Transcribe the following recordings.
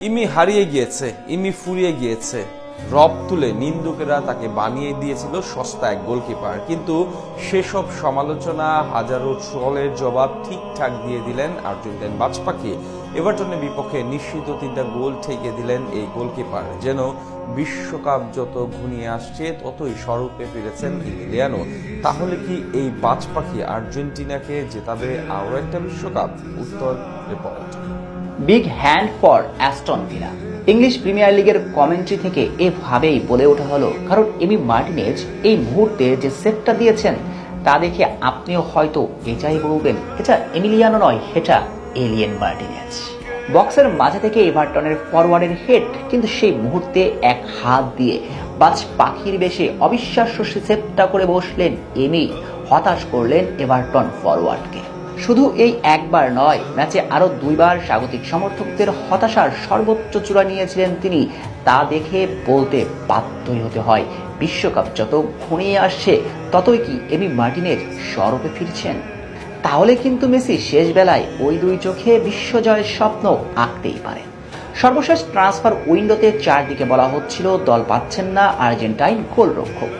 ইমি হারিয়ে গিয়েছে ইমি ফুরিয়ে গিয়েছে। রব তুলে নিন্দুকেরা তাকে বানিয়ে দিয়েছিল সস্তা এক গোলকিপার। কিন্তু সেসব সমালোচনা, হাজারো ট্রলের জবাব ঠিকঠাক দিয়ে দিলেন আর্জেন্টাইন বাজপাখি। এভারটনের বিপক্ষে নিশ্চিত তিনটা গোল ঠেকে দিলেন এই গোলকিপার। যেন বিশ্বকাপ যত ঘনিয়ে আসছে, ততই স্বরূপে ফিরেছেন ইমিলিয়ানো। তাহলে কি এই বাজপাখি আর্জেন্টিনাকে জেতাবে আরও একটা বিশ্বকাপ? উত্তর report. Big hand for Aston Villa. English Premier লিগের কমেন্ট্রি থেকে এভাবেই বলে ওঠা হলো, কারণ এমি মার্টিনেজ এই মুহূর্তে যে সেটটা দিয়েছেন, তা দেখে আপনিও হয়তো এটাই বলবেন, এটা এমিলিয়ানো নয়, এটা এলিয়েন মার্টিনেজ। বক্সের মাঝে থেকে এভারটনের ফরওয়ার্ডের হেড কিন্তু সেই মুহূর্তে এক হাত দিয়ে বাজ পাখির বেশে অবিশ্বাস্য সেটটা করে বসলেন এমি, হতাশ করলেন এভারটন ফরওয়ার্ডকে শুধু এই একবার নয়, ম্যাচে আরও দুইবার স্বাগতিক সমর্থকদের হতাশার সর্বোচ্চ চূড়া নিয়েছিলেন তিনি, তা দেখে বলতে বাধ্যই হতে হয়। বিশ্বকাপ যত ঘনিয়ে আসছে, ততই কি এমি মার্টিনের স্বরূপে ফিরছেন। তাহলে কিন্তু মেসি শেষ বেলায় ওই দুই চোখে বিশ্বজয়ের স্বপ্ন আঁকতেই পারেন সর্বশেষ ট্রান্সফার উইন্ডোতে চারদিকে বলা হচ্ছিল, দল পাচ্ছেন না আর্জেন্টাইন গোলরক্ষক।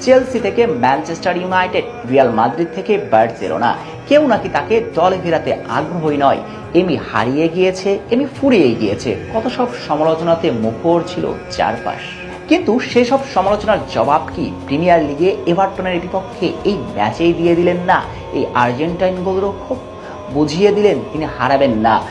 চেলসি থেকে ম্যানচেস্টার ইউনাইটেড, রিয়াল মাদ্রিদ থেকে বার্সেলোনা। কেউ নাকি তাকে দলে ফেরাতে আগ্রহী নয়। এমি হারিয়ে গিয়েছে এমি ফুরিয়ে গিয়েছে। কত সব সমালোচনাতে মুখর ছিল চারপাশ। কিন্তু সেসব সমালোচনার জবাব কি প্রিমিয়ার লিগে এভারটনের বিপক্ষে এই ম্যাচেই দিয়ে দিলেন না এই আর্জেন্টাইন গোলরক্ষক? বুঝিয়ে দিলেন তিনি হারাবেন না।